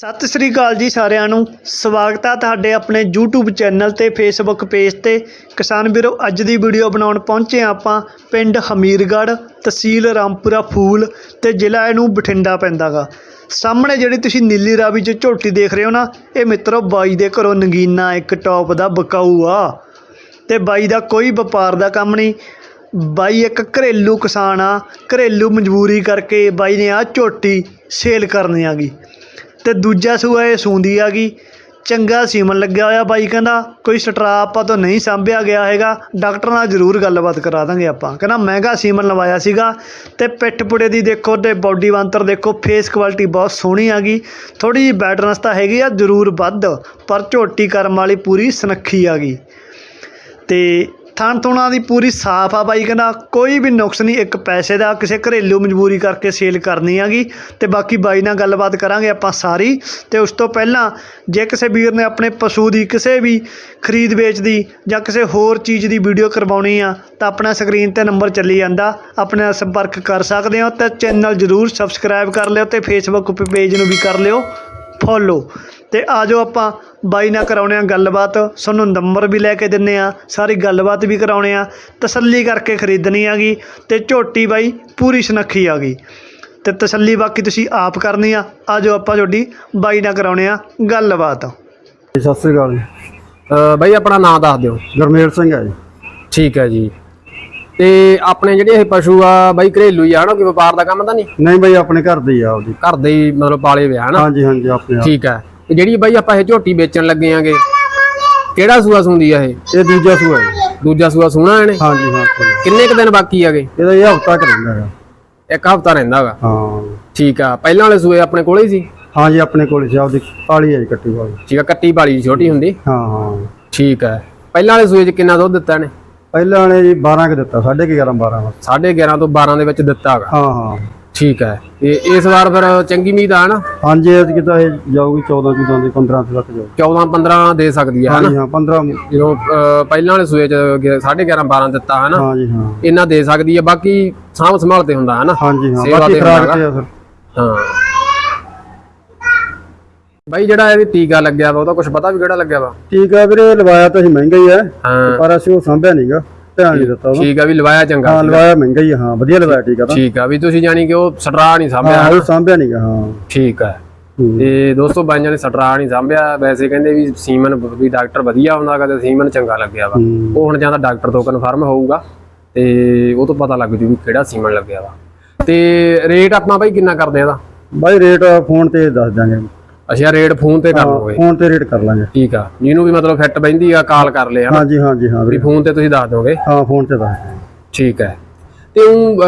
ਸਤਿ ਸ੍ਰੀ ਅਕਾਲ ਜੀ ਸਾਰਿਆਂ ਨੂੰ। ਸਵਾਗਤ ਆ ਤੁਹਾਡੇ ਆਪਣੇ YouTube ਚੈਨਲ ਤੇ, Facebook ਪੇਜ ਤੇ। ਕਿਸਾਨ ਵੀਰੋ, ਅੱਜ ਦੀ ਵੀਡੀਓ ਬਣਾਉਣ ਪਹੁੰਚੇ ਹਾਂ ਆਪਾਂ ਪਿੰਡ ਹਮੀਰਗੜ੍ਹ, ਤਹਿਸੀਲ ਰਾਮਪੁਰਾ ਫੂਲ ਤੇ ਜ਼ਿਲ੍ਹਾ ਇਹਨੂੰ ਬਠਿੰਡਾ ਪੈਂਦਾਗਾ। ਸਾਹਮਣੇ ਜਿਹੜੀ ਤੁਸੀਂ ਨੀਲੀ ਰਾਵੀ 'ਚ ਝੋਟੀ ਦੇਖ ਰਹੇ ਹੋ ਨਾ, ਇਹ ਮਿੱਤਰੋ ਬਾਈ ਦੇ ਘਰੋਂ ਨਗੀਨਾ ਇੱਕ ਟੌਪ ਦਾ ਬਕਾਊ ਆ ਤੇ ਬਾਈ ਦਾ ਕੋਈ ਵਪਾਰ ਦਾ ਕੰਮ ਨਹੀਂ। ਬਾਈ ਇੱਕ ਘਰੇਲੂ ਕਿਸਾਨ ਆ, ਘਰੇਲੂ ਮਜਬੂਰੀ ਕਰਕੇ ਬਾਈ ਨੇ ਆ ਝੋਟੀ ਸੇਲ ਕਰਨੀ ਆਗੀ ਅਤੇ ਦੂਜਾ ਸੂਆ ਇਹ ਸੂੰਦੀ ਆਗੀ ਚੰਗਾ ਸੀਮਨ ਲੱਗਿਆ ਹੋਇਆ ਬਾਈ ਕਹਿੰਦਾ, ਕੋਈ ਸਟਰਾ ਆਪਾਂ ਤੋਂ ਨਹੀਂ ਸਾਂਭਿਆ ਗਿਆ ਹੈਗਾ, ਡਾਕਟਰ ਨਾਲ ਜ਼ਰੂਰ ਗੱਲਬਾਤ ਕਰਾ ਦਾਂਗੇ ਆਪਾਂ। ਕਹਿੰਦਾ, ਮਹਿੰਗਾ ਸੀਮਨ ਲਵਾਇਆ ਸੀਗਾ ਤੇ ਪਿੱਠ ਪੁੜੇ ਦੀ ਦੇਖੋ ਤੇ ਬਾਡੀ ਬੰਤਰ ਦੇਖੋ ਫੇਸ ਕੁਆਲਿਟੀ ਬਹੁਤ ਸੋਹਣੀ ਆ ਗਈ। ਥੋੜੀ ਜਿਹੀ ਬੈਟਰਨਸ ਤਾਂ ਹੈਗੀ ਆ, ਜ਼ਰੂਰ ਵੱਧ, ਪਰ ਝੋਟੀ ਕਰਮ ਵਾਲੀ ਪੂਰੀ ਸੁਨੱਖੀ ਗਈ। ਤੇ ਥਣ ਥੁਣਾ ਦੀ ਪੂਰੀ ਸਾਫ਼ ਆ ਬਾਈ, ਕਹਿੰਦਾ ਕੋਈ ਵੀ ਨੁਕਸ ਨਹੀਂ, ਇੱਕ ਪੈਸੇ ਦਾ ਕਿਸੇ ਘਰੇਲੂ ਮਜਬੂਰੀ ਕਰਕੇ ਸੇਲ ਕਰਨੀ ਆਗੀ। ਤੇ ਬਾਕੀ ਬਾਈ ਨਾਲ ਗੱਲਬਾਤ ਕਰਾਂਗੇ ਆਪਾਂ ਸਾਰੀ। ਤੇ ਉਸ ਤੋਂ ਪਹਿਲਾਂ ਜੇ ਕਿਸੇ ਵੀਰ ਨੇ ਆਪਣੇ ਪਸ਼ੂ ਦੀ ਕਿਸੇ ਵੀ ਖਰੀਦ ਵੇਚ ਦੀ ਜਾਂ ਕਿਸੇ ਹੋਰ ਚੀਜ਼ ਦੀ ਵੀਡੀਓ ਕਰਵਾਉਣੀ ਆ, ਤਾਂ ਆਪਣਾ ਸਕਰੀਨ ਤੇ ਨੰਬਰ ਚੱਲੀ ਜਾਂਦਾ। ਆਪਣੇ ਨਾਲ ਸੰਪਰਕ ਕਰ ਸਕਦੇ ਹੋ, ਤੇ ਚੈਨਲ ਜਰੂਰ ਸਬਸਕ੍ਰਾਈਬ ਕਰ ਲਿਓ ਤੇ ਫੇਸਬੁੱਕ ਪੇਜ ਨੂੰ ਵੀ ਕਰ ਲਿਓ। ਫੋਲੋ ਤੇ ਆਜੋ ਆਪਾਂ ਬਾਈ ਨਾਲ ਕਰਾਉਣੇ ਆ ਗੱਲਬਾਤ। ਤੁਹਾਨੂੰ ਨੰਬਰ ਵੀ ਲੈ ਕੇ ਦਿੰਨੇ ਆ ਸਾਰੀ ਗੱਲਬਾਤ ਵੀ ਕਰਾਉਣੇ ਆ। ਤਸੱਲੀ ਕਰਕੇ ਖਰੀਦਣੀ ਆਗੀ ਤੇ ਝੋਟੀ ਬਾਈ ਪੂਰੀ ਸੁਨੱਖੀ ਆਗੀ। ਤੇ ਤਸੱਲੀ ਬਾਕੀ ਤੁਸੀਂ ਆਪ ਕਰਨੀ ਆ। ਆਜੋ ਆਪਾਂ ਤੁਹਾਡੀ ਬਾਈ ਨਾਲ ਕਰਾਉਣੇ ਆ ਗੱਲਬਾਤ। ਜੀ, ਸਤਿ ਸ੍ਰੀ ਅਕਾਲ ਜੀ। ਬਾਈ ਆਪਣਾ ਨਾਮ ਦੱਸ ਦਿਓ। ਗਰਮੇਲ ਸਿੰਘ ਹੈ ਜੀ। ਠੀਕ ਹੈ ਜੀ। ਤੇ ਆਪਣੇ ਜਿਹੜੇ ਇਹ ਪਸ਼ੂ ਆ ਬਾਈ ਘਰੇਲੂ ਹੀ ਆ ਹਨਾ ਕੋਈ ਵਪਾਰ ਦਾ ਕੰਮ ਤਾਂ ਨਹੀਂ? ਨਹੀਂ ਬਈ ਆਪਣੇ ਘਰ ਦੇ ਹੀ ਆ ਉਹਦੀ ਘਰ ਦੇ ਹੀ ਮਤਲਬ ਪਾਲੇ ਵਿਆ ਹਨਾ ਹਾਂਜੀ ਹਾਂਜੀ ਆਪਣੇ ਆਪ। ਠੀਕ ਹੈ। ਤੇ ਜਿਹੜੀ ਬਾਈ ਆਪਾਂ ਇਹ ਝੋਟੀ ਵੇਚਣ ਲੱਗੇ ਆਂਗੇ ਕਿਹੜਾ ਸੂਆ ਸੁੰਦੀ ਆ ਇਹ? ਇਹ ਦੂਜਾ ਸੂਆ ਹੈ ਜੀ। ਦੂਜਾ ਸੂਆ ਸੋਹਣਾ ਇਹਨੇ? ਹਾਂਜੀ ਹਾਂ ਕੋਈ। ਕਿੰਨੇ ਕ ਦਿਨ ਬਾਕੀ ਆਗੇ ਇਹਦਾ ਇਹ ਹਫਤਾ ਕਰੇਗਾ ਹੈਗਾ। ਇੱਕ ਹਫਤਾ ਰਹਿੰਦਾ ਹੈਗਾ ਹਾਂ। ਠੀਕ ਆ ਪਹਿਲਾਂ ਵਾਲੇ ਸੂਏ ਆਪਣੇ ਕੋਲੇ ਹੀ ਸੀ? ਹਾਂਜੀ ਆਪਣੇ ਕੋਲ ਸੀ ਆਪਦੀ ਕਾਲੀ ਹੈ ਜੀ ਕੱਟੀ ਵਾਲੀ। ਠੀਕ ਆ ਕੱਟੀ ਵਾਲੀ ਛੋਟੀ ਹੁੰਦੀ? ਹਾਂ ਹਾਂ। ਠੀਕ ਹੈ ਪਹਿਲਾਂ ਵਾਲੇ ਸੂਏ 'ਚ ਕਿੰਨਾ ਦੁੱਧ ਦਿੱਤਾ ਇਹਨੇ? ਪਹਿਲਾਂ ਨੇ ਜੀ 12 ਕਿ ਦਿੱਤਾ 11.5 12 ਬਸ 11.5 ਤੋਂ 12 ਦੇ ਵਿੱਚ ਦਿੱਤਾ ਹਾਂ ਹਾਂ। ਠੀਕ ਹੈ। ਤੇ ਇਸ ਵਾਰ ਫਿਰ ਚੰਗੀ ਉਮੀਦ ਆ ਨਾ? ਹਾਂਜੀ ਇਹ ਕਿਤਾ ਇਹ ਜਾਊਗੀ 14 14 ਦੀ 15 ਤੱਕ ਜਾਊ 14 15 ਦੇ ਸਕਦੀ ਆ ਹਨਾ? ਹਾਂਜੀ ਹਾਂ 15 ਜਦੋਂ ਅਹ, ਪਹਿਲਾਂ ਵਾਲੇ ਸੂਏ ਚ 11.5 12 ਦਿੱਤਾ ਹੈ ਨਾ ਹਾਂਜੀ ਹਾਂ। ਇਹਨਾਂ ਦੇ ਸਕਦੀ ਹੈ ਬਾਕੀ ਸਾਂਭ ਸੰਭਾਲ ਤੇ ਹੁੰਦਾ ਹੈ ਨਾ ਹਾਂਜੀ ਹਾਂ ਸੇਵਾ ਬਾਕੀ ਤੇ ਖਰਾਕ ਤੇ ਆ ਹਾਂ। ਬਾਈ ਜਿਹੜਾ ਇਹਦੀ ਟੀਕਾ ਲੱਗਿਆ ਵਾ ਉਹਦਾ ਕੁਝ ਪਤਾ ਵੀ ਕਿਹੜਾ ਲੱਗਿਆ ਵਾ? ਠੀਕ ਆ ਵੀਰੇ ਲਵਾਇਆ ਤਾਂ ਅਸੀਂ ਮਹਿੰਗਾ ਹੀ ਹੈ ਹਾਂ। ਪਰ ਅਸੀਂ ਉਹ ਸਾਂਭਿਆ ਨਹੀਂਗਾ ਧਿਆਨ ਨਹੀਂ ਦਿੱਤਾ ਉਹਦਾ ਠੀਕ ਆ ਵੀ ਲਵਾਇਆ ਚੰਗਾ ਹਾਂ ਲਵਾਇਆ ਮਹਿੰਗਾ ਹੀ ਆ, ਹਾਂ ਵਧੀਆ ਲਵਾਇਆ ਠੀਕ ਆ ਤਾਂ। ਠੀਕ ਆ ਵੀ ਤੁਸੀਂ ਜਾਣੀ ਕਿ ਉਹ ਸਟਰਾ ਨਹੀਂ ਸਾਂਭਿਆ। ਹਾਂ ਉਹ ਸਾਂਭਿਆ ਨਹੀਂਗਾ ਹਾਂ। ਠੀਕ ਆ। ਹੂੰ। ਤੇ ਦੋਸਤੋ ਬਾਈਆਂ ਨੇ ਸਟਰਾ ਨਹੀਂ ਸਾਂਭਿਆ। ਵੈਸੇ ਕਹਿੰਦੇ ਵੀ ਸੀਮਨ ਵੀ ਡਾਕਟਰ ਵਧੀਆ ਹੁੰਦਾ ਸੀਮਨ ਚੰਗਾ ਲੱਗਿਆ ਵਾ। ਹੂੰ। ਉਹ ਹੁਣ ਡਾਕਟਰ ਤੋਂ ਕਨਫਰਮ ਹੋਊਗਾ ਤੇ ਉਹ ਤੋਂ ਪਤਾ ਲੱਗ ਜੂ ਵੀ ਕਿਹੜਾ ਸੀਮਨ ਲੱਗਿਆ ਵਾ। ਤੇ ਰੇਟ ਆਪਣਾ ਬਾਈ ਕਿੰਨਾ ਕਰਦੇ ਆ ਬਾਈ ਰੇਟ ਫੋਨ ਤੇ ਦੱਸ ਦਾਂਗੇ ਅੱਛਾ ਰੇਟ ਫੋਨ ਤੇ ਕਰ ਲਓਗੇ ਫੋਨ ਤੇ ਰੇਟ ਕਰ ਲਾਂਗੇ। ਠੀਕ ਆ। ਜਿਹਨੂੰ ਵੀ ਮਤਲਬ ਫਿੱਟ ਬੈਂਦੀ ਆ ਕਾਲ ਕਰ ਲਿਆ ਨਾ ਹਾਂਜੀ ਹਾਂਜੀ ਹਾਂ ਵੀ ਫੋਨ ਤੇ ਤੁਸੀਂ ਦੱਸ ਦੋਗੇ ਹਾਂ ਫੋਨ ਤੇ ਦੱਸ। ਠੀਕ ਹੈ। ਤੇ ਉਹ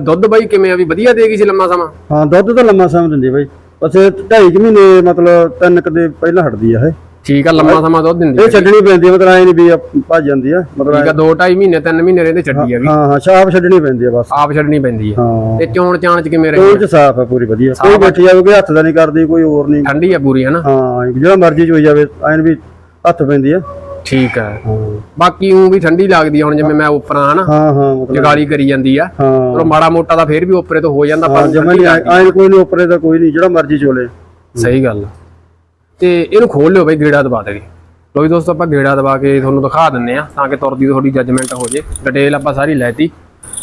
ਦੁੱਧ ਬਾਈ ਕਿਵੇਂ ਆ? ਵੀ ਵਧੀਆ ਦੇਗੀ ਸੀ ਲੰਮਾ ਸਮਾਂ? ਹਾਂ ਦੁੱਧ ਤਾਂ ਲੰਮਾ ਸਮਾਂ ਦਿੰਦੀ ਬਾਈ। ਬਸ ਇਹ ਢਾਈ ਕੁ ਮਹੀਨੇ ਮਤਲਬ ਤਿੰਨ ਕੁ ਦੇ ਪਹਿਲਾਂ ਹਟਦੀ ਆ ਇਹ। ਠੀਕ ਆ ਲੰਮਾ ਸਮਾਂ ਦੁੱਧ ਦਿੰਦੀ ਇਹ ਆ। ਛੱਡਣੀ ਪੈਂਦੀ ਆ ਮਤਲਬ ਐ ਨਹੀਂ ਵੀ ਆ ਭੱਜ ਜਾਂਦੀ ਆ ਮਤਲਬ ਠੀਕ ਆ 2 2.5 ਮਹੀਨੇ 3 ਮਹੀਨੇ ਰਹਿੰਦੇ ਛੱਡੀ ਆ ਵੀ। ਹਾਂ ਹਾਂ ਛਾਪ ਛੱਡਣੀ ਪੈਂਦੀ ਆ ਬਸ। ਆਪ ਛੱਡਣੀ ਪੈਂਦੀ ਆ। ਹਾਂ। ਤੇ ਚੋਣ ਚਾਣ ਚ ਕਿਵੇਂ ਰਹੀ ਕੋਈ ਚ ਸਾਫ਼ ਆ ਪੂਰੀ ਵਧੀਆ। ਕੋਈ ਬੈਠੀ ਜਾਵੇ ਕੋਈ ਹੱਥ ਦਾ ਨਹੀਂ ਕਰਦੀ ਕੋਈ ਹੋਰ ਨਹੀਂ। ਠੰਡੀ ਆ ਪੂਰੀ ਹਨਾ? ਹਾਂ ਜਿਹੜਾ ਮਰਜ਼ੀ ਚ ਹੋਈ ਜਾਵੇ ਐਨ ਵੀ ਹੱਥ ਪੈਂਦੀ ਆ। ਠੀਕ ਆ। ਬਾਕੀ ਉਹ ਵੀ ਠੰਡੀ ਲੱਗਦੀ ਆ ਹੁਣ ਜਿਵੇਂ ਮੈਂ ਉੱਪਰਾਂ ਹਨਾ? ਹਾਂ ਹਾਂ ਮਤਲਬ ਜਗਾਲੀ ਕਰੀ ਜਾਂਦੀ ਆ। ਹਾਂ। ਚਲੋ ਮਾੜਾ ਮੋਟਾ ਤਾਂ ਫੇਰ ਵੀ ਉੱਪਰੇ ਤੋਂ ਹੋ ਜਾਂਦਾ ਪਰ ਜਮਾ ਨਹੀਂ ਐਨ ਕੋਈ ਨਹੀਂ ਉੱਪਰੇ ਦਾ ਕੋਈ ਨਹੀਂ ਜਿਹੜਾ ਮਰਜ਼ੀ ਚੋਲੇ। ਸਹੀ ਗੱਲ ਆ। ਤੇ ਇਹਨੂੰ ਖੋਲ ਲਿਓ ਬਈ, ਗੇੜਾ ਦਬਾ ਦੇਗੇ ਲੋ ਵੀ ਦੋਸਤੋ, ਆਪਾਂ ਗੇੜਾ ਦਬਾ ਕੇ ਤੁਹਾਨੂੰ ਦਿਖਾ ਦਿੰਨੇ ਆ ਤਾਂ ਕਿ ਤੁਰਦੀ ਤੁਹਾਡੀ ਜੱਜਮੈਂਟ ਹੋ ਜੇ। ਡਿਟੇਲ ਆਪਾਂ ਸਾਰੀ ਲੈਤੀ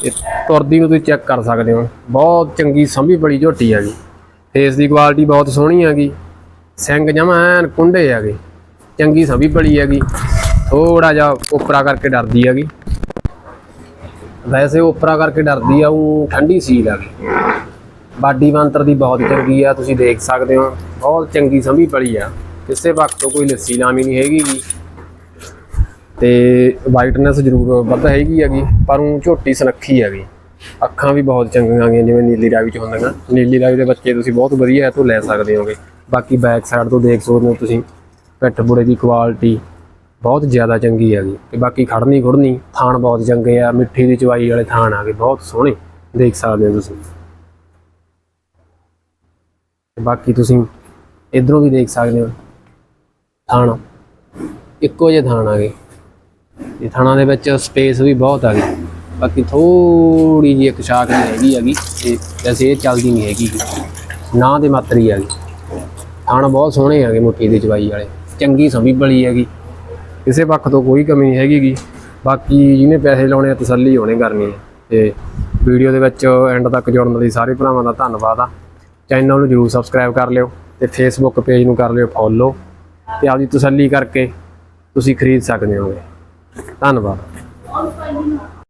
ਤੇ। ਤੁਰਦੀ ਨੂੰ ਤੁਸੀਂ ਚੈੱਕ ਕਰ ਸਕਦੇ ਹੋ। ਬਹੁਤ ਚੰਗੀ ਸੰਭੀ ਬੜੀ ਝੋਟੀ ਹੈਗੀ ਫੇਸ ਦੀ ਕੁਆਲਿਟੀ ਬਹੁਤ ਸੋਹਣੀ ਹੈਗੀ ਸਿੰਘ ਜਮਾ ਐਨ ਕੁੰਡੇ ਹੈਗੇ ਚੰਗੀ ਸੰਭੀ ਬੜੀ ਹੈਗੀ ਥੋੜਾ ਜਿਹਾ ਉਪਰਾ ਕਰਕੇ ਡਰਦੀ ਹੈਗੀ ਵੈਸੇ ਉਪਰਾ ਕਰਕੇ ਡਰਦੀ ਆ, ਉਹ ਠੰਡੀ ਸੀਲ ਹੈਗੀ ਬਾਡੀ ਮੰਤਰ ਦੀ ਬਹੁਤ ਚੰਗੀ ਆ ਤੁਸੀਂ ਦੇਖ ਸਕਦੇ ਹੋ। ਬਹੁਤ ਚੰਗੀ ਸੰਭੀ ਪਲੀ ਆ। ਕਿਸੇ ਵਕਤ ਤੋਂ ਕੋਈ ਲੱਸੀ ਲਾਮੀ ਨਹੀਂ ਹੈਗੀ। ਤੇ ਵਾਈਟਨੈਸ ਜ਼ਰੂਰ ਵੱਧ ਹੈਗੀ ਹੈਗੀ ਪਰ ਉਹ ਝੋਟੀ ਸੁਨੱਖੀ ਹੈਗੀ ਅੱਖਾਂ ਵੀ ਬਹੁਤ ਚੰਗੀਆਂ ਗਈਆਂ ਜਿਵੇਂ ਨੀਲੀ ਰਾਵੀ ਚ ਹੁੰਦੀਆਂ। ਨੀਲੀ ਰਾਵੀ ਦੇ ਬੱਚੇ ਤੁਸੀਂ ਬਹੁਤ ਵਧੀਆ ਇਹ ਤੋਂ ਲੈ ਸਕਦੇ ਹੋਗੇ। ਬਾਕੀ ਬੈਕ ਸਾਈਡ ਤੋਂ ਦੇਖ ਸਕਦੇ ਹੋ ਤੁਸੀਂ ਪਿੱਠ ਬੁੜੇ ਦੀ ਕੁਆਲਿਟੀ ਬਹੁਤ ਜ਼ਿਆਦਾ ਚੰਗੀ ਹੈਗੀ ਤੇ ਬਾਕੀ ਖੜਨੀ ਖੁੜਨੀ ਥਾਣ ਬਹੁਤ ਚੰਗੇ ਆ ਮਿੱਠੀ ਦੀ ਚਵਾਈ ਵਾਲੇ ਥਾਣ ਆ ਗਏ ਬਹੁਤ ਸੋਹਣੇ ਦੇਖ ਸਕਦੇ ਹੋ ਤੁਸੀਂ। ਤੇ ਬਾਕੀ ਤੁਸੀਂ ਇਧਰੋਂ ਵੀ ਦੇਖ ਸਕਦੇ ਹੋ ਥਾਣਾ। ਇੱਕੋ ਜਿਹੇ ਥਾਣ ਆ ਗਏ। ਇਹ ਥਾਣਾ ਦੇ ਵਿੱਚ ਸਪੇਸ ਵੀ ਬਹੁਤ ਆ ਗਈ। ਬਾਕੀ ਥੋੜੀ ਜਿਹੀ ਇੱਕ ਸ਼ਾਕ ਨਹੀਂ ਹੈਗੀ ਹੈਗੀ ਤੇ ਵੈਸੇ ਇਹ ਚੱਲਦੀ ਨਹੀਂ ਹੈਗੀ। ਨਾ ਦੇ ਮਾਤਰੀ ਆ ਗਈ। ਥਣ ਬਹੁਤ ਸੋਹਣੇ ਹੈਗੇ ਮੁੱਠੀ ਦੇ ਚਵਾਈ ਵਾਲੇ। ਚੰਗੀ ਸਮੀ ਬਲੀ ਹੈਗੀ। ਕਿਸੇ ਪੱਖ ਤੋਂ ਕੋਈ ਕਮੀ ਨਹੀਂ ਹੈਗੀ ਬਾਕੀ ਜਿਹਨੇ ਪੈਸੇ ਲਾਉਣੇ ਆ ਤਸੱਲੀ ਹੋਣੇ ਕਰਨੀ ਹੈ ਤੇ ਵੀਡੀਓ ਦੇ ਵਿੱਚ ਐਂਡ ਤੱਕ ਜੁੜਨ ਲਈ ਸਾਰੇ ਭਰਾਵਾਂ ਦਾ ਧੰਨਵਾਦ ਆ। ਚੈਨਲ ਨੂੰ ਜਰੂਰ ਸਬਸਕ੍ਰਾਈਬ ਕਰ ਲਿਓ ਤੇ ਫੇਸਬੁੱਕ ਪੇਜ ਨੂੰ ਕਰ ਲਿਓ ਫੋਲੋ ਤੇ ਆਪਦੀ ਤਸੱਲੀ ਕਰਕੇ ਤੁਸੀਂ ਖਰੀਦ ਸਕਦੇ ਹੋਗੇ। ਧੰਨਵਾਦ।